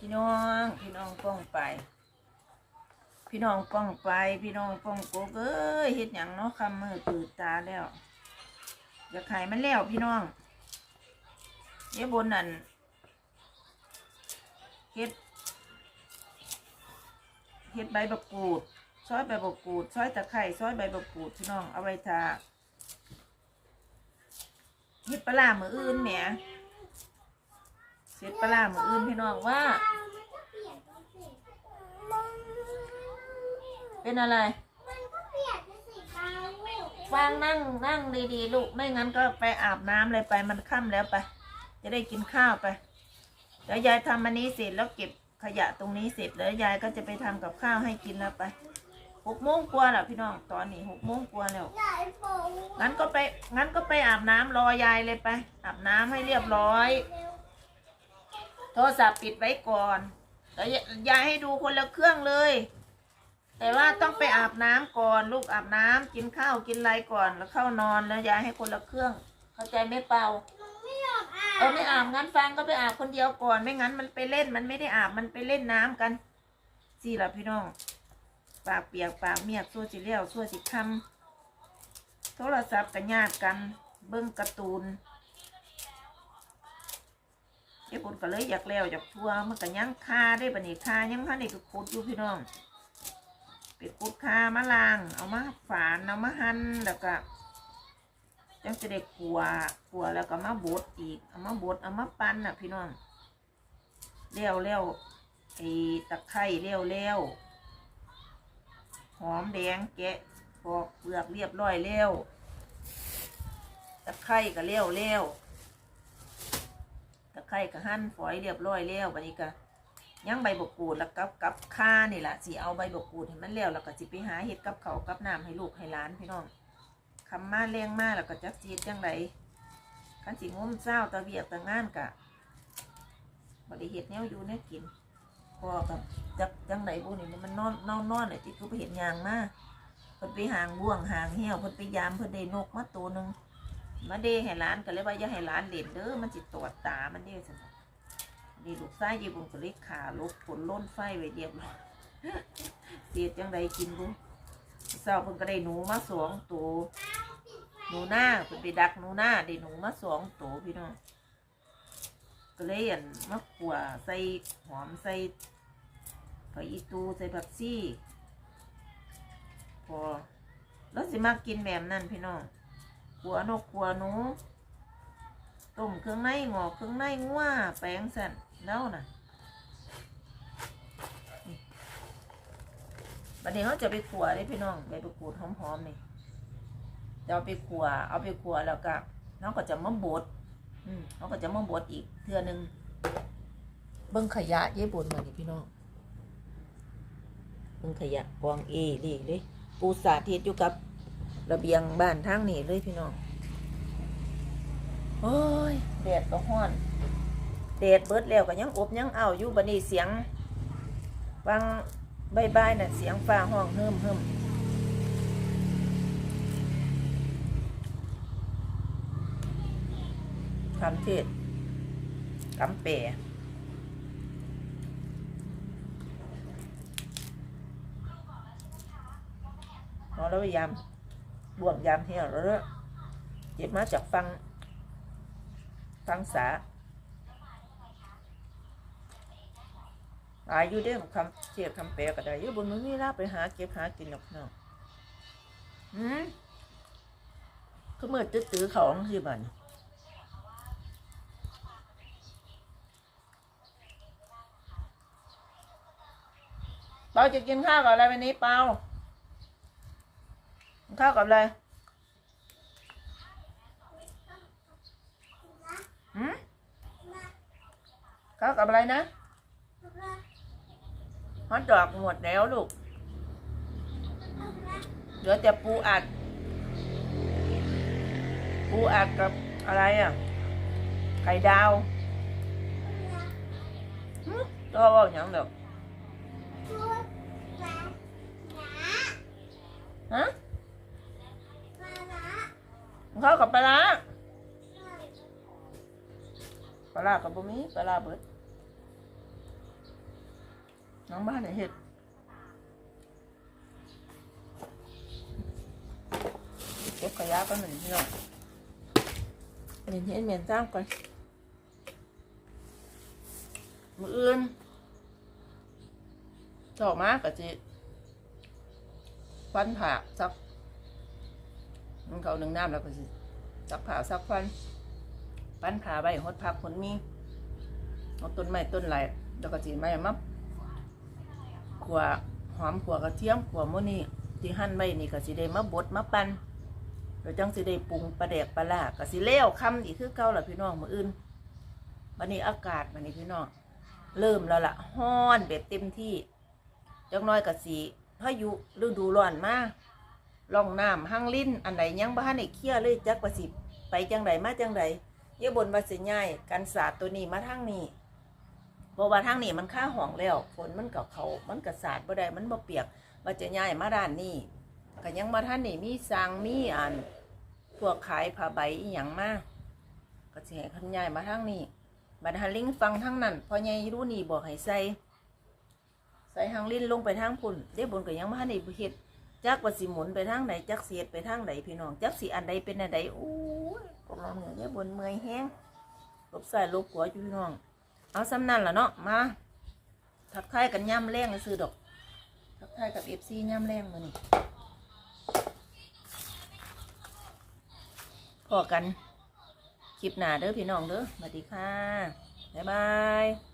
พี่น้อง พี่น้องป้องไป พี่น้องป้องไป พี่น้องป้องโกกเอ้ยเฮ็ดหยังเนาะคำมือตื่นตาแล้วอยากไข่มันแล้วพี่น้องเดี๋ยบนนั่นเฮ็ดเฮ็ดใบบกูดซอยใบบกูดซอยตะไคร้ซอยใบบกูดพี่น้องเอาไว้ทาเฮ็ดปลาร้ามืออื่นแหม เสร็จปลาร้ามืออื่นพี่น้องว่า เป็นอะไรมันก็เปลี่ยนเป็นสีขาวฟังนั่งนั่งดีๆลูกไม่งั้นก็ไปอาบน้ำเลยไปมันค่ำแล้วไป จะได้กินข้าวไปเดี๋ยวยายทำอันนี้เสร็จแล้วเก็บขยะตรงนี้เสร็จแล้วยายก็จะไปทำกับข้าวให้กินแล้วไปหกโมงกว่าแล้วพี่น้องตอนนี้หกโมงกว่าแล้วใหญ่โป่งงั้นก็ไปงั้นก็ไปอาบน้ำรอยายเลยไปอาบน้ำให้เรียบร้อยโทรศัพท์ปิดไว้ก่อนแล้วยายให้ดูคนละเครื่องเลย แต่ว่าต้องไปอาบน้ำก่อนลูกอาบน้ำกินข้าวกินอะไรก่อนแล้วเข้านอนแล้วยายให้คนละเครื่อง เข้าใจไหมเปล่าหนูไม่ยอมอ่านเออไม่อาบงั้นฟังก็ไปอาบคนเดียวก่อนไม่งั้นมันไปเล่นมันไม่ได้อาบมันไปเล่นน้ำกันสิล่ะพี่น้องปากเปียกปากเมียกสู้สิเลี้ยวสู้สิคำโทรศัพท์กันญาติกัน เบิ้งการ์ตูน เดี๋ยวคนก็เลยอยากแล้วอยากทัวร์มันก็ยังคาได้บันนี้คายังพันนี่ก็ขุดอยู่พี่น้องไปขุดคามาล้างเอามาฝานเอามาหั่นแล้วก็จังจะได้ขัวขัวแล้วก็มาบดอีกเอามาบดเอามาปั้นน่ะพี่น้องเลี้ยวเลี้ยวไอ้ตะไคร้เลี้ยวเลี้ยวหอมแดงแกะปอกเปลือกเรียบร้อยแล้วตะไคร้ก็เลี้ยวเลี้ยวะไคร้ก็หั่นฝอยเรียบร้อยแล้วบัดนี้ก็ยังใบบกกูดแล้วกับกับข้านี่แหละสิเอาใบบกกูดให้มันแล้วแล้วก็สิไปหาเห็ดกับเขากับน้ำให้ลูกให้หลานพี่น้องคำมาเลี้ยงมาแล้วก็จักจีดจังไดคันสิงมเศร้าตะเวียกตะงานกะบริเห็ดแนวอยู่แนวกินพอกับจักจังไดบุนี่มันนอนนอนนอนเลยที่เขาไปเห็นยางมาเพิ่นไปหางบ่วงหางเหี้ยวเพิ่นไปยามเพิ่นได้นกมาตัวหนึ่ง มาเดให้ร้านก็เลยว่าอย่าให้ร้านเด่นเด้อมันจิตตรวจตามันเด้สินี่ลูกชายยีบุญก็เลยขาลบผลล้นไฟไว้เรียบร้อยเสียจังใดกินบุเศร้าเพิ่นก็ได้หนูมาสองตัวหนูหน้าเพิ่นไปดักหนูหน้าได้หนูมาสองตัวพี่น้องก็เลยอันมะขัวใส่หอมใส่ผักอีตูใส่ผักซี่พอแล้วสิมากินแบบนั้นพี่น้อง ขัวนกขัวหนูต้มเครื่องในงอกเครื่องในงัวแปลงสันแล้วนะบัดนี้เขาจะไปขัวได้พี่น้องใบประกูดหอมๆนี่จะเอาไปขัวเอาไปขัวแล้วก็น้องก็จะมาบดอืมน้องก็จะมาบดอีกเทือนึงเบิ้งขยะเย้บนมาดิพี่น้องเบิ้งขยะกองเอดีเลยปูสาธิตอยู่กับ ระเบียงบ้านทางนี้เลยพี่น้อง โอ้ยแดดก็ห้อนแดดเบิดแล้วก็ยังอบยังเอาอยู่บัดนี้เสียงฟังใบายบน่ะเสียงฟ้าห้องเฮิมเฮิมคำเทศคำเปรนอนแล้วพยายาม บ่วงยามเที่ยวแล้วเด้อเจ็บมาจากฟังฟังษาอายุเด้คำเทียบคำแปลก็ได้ยุบนมือนี่ลาไปหาเก็บหากินหรอกเนาะหืมคือมือตื้อๆเขาสิบันเปาจะกินข้าวกับอะไรวันนี้เปากินข้า วกับอะไรหืมข้าวกับอะไรนะฮอตดอกหมดแล้ เข้าวกับปลาร้าปลาร้ากับบุมีปลาร้าเบิดน้องบ้านไหนเห็ดเก็บขยะก็หนึ่งพี่น้องอันนี้เห็นเหมียนจ้างก่อนมืออื่นต่อมาก็จะฟันผ่าซัก มันเขาหนึ่งน้ำแล้วก็สิซักผ่าซักฟันฟันผ่าใบหดผักผลมีเอาต้นไม้ต้นไหลแล้วก็จีไม้มับขัวหอมขัวกระเทียมขัวโมนี่ที่หั่นไว้นี่ก็สิได้มาบดมาปั่นแล้วจังสิได้ปรุงปลาแดกปลาล่าก็สิเลี้ยวคำอีกคือเก่าละพี่น้องมืออื่นวันนี้อากาศวันนี้พี่น้องเริ่มแล้วล่ะฮ้อนแบบเต็มที่จังน้อยก็สิพายุฤดูร้อนมาก ล่องน้ำห้างลิ้นอันไหนยังบ้านไหนเคลียเลยจักว่าสิบไปจังใดมาจังใดเยอะบนว่าสิง่ายกันศาสตร์ตัวนี้มาทางนี้เพราะว่าทางนี้มันค่าห้องแล้วฝนมันกับเขามันกับสาดบ่ได้มันบ่เปียกว่าจะย้ายมาด้านนี้ก็ยังมาท่านนี่มีสางมีอันพวกขายผ้าใบอีหยังมาก็สิให้คันย้ายมาทางนี้บัดหันลิงฟังทางนั้นพอใหญ่รู้นี่บอกให้ใส่ใส่ทางลิ้นลงไปทางพุ่นเด้บนก็ยังมาท่านนี่บ่เฮ็ด จักว่าสิหมุนไปทางไหนจักเสียดไปทางไหนพี่น้องจักสิอันใดเป็นอันใดโอ้ยพวกเราเนี่ยเด้บนเมื่อยแห้งลบใส่ลบหัวอยู่พี่น้อง เอาซ้ำนั่นล่ะเนาะมาทักทายกันย่ำแรงเลยซื้อดอกทักทายกับเอฟซีย่ำแรงมานี่พอกันคลิปหน้าเด้อพี่น้องเด้อสวัสดีค่ะบ๊ายบาย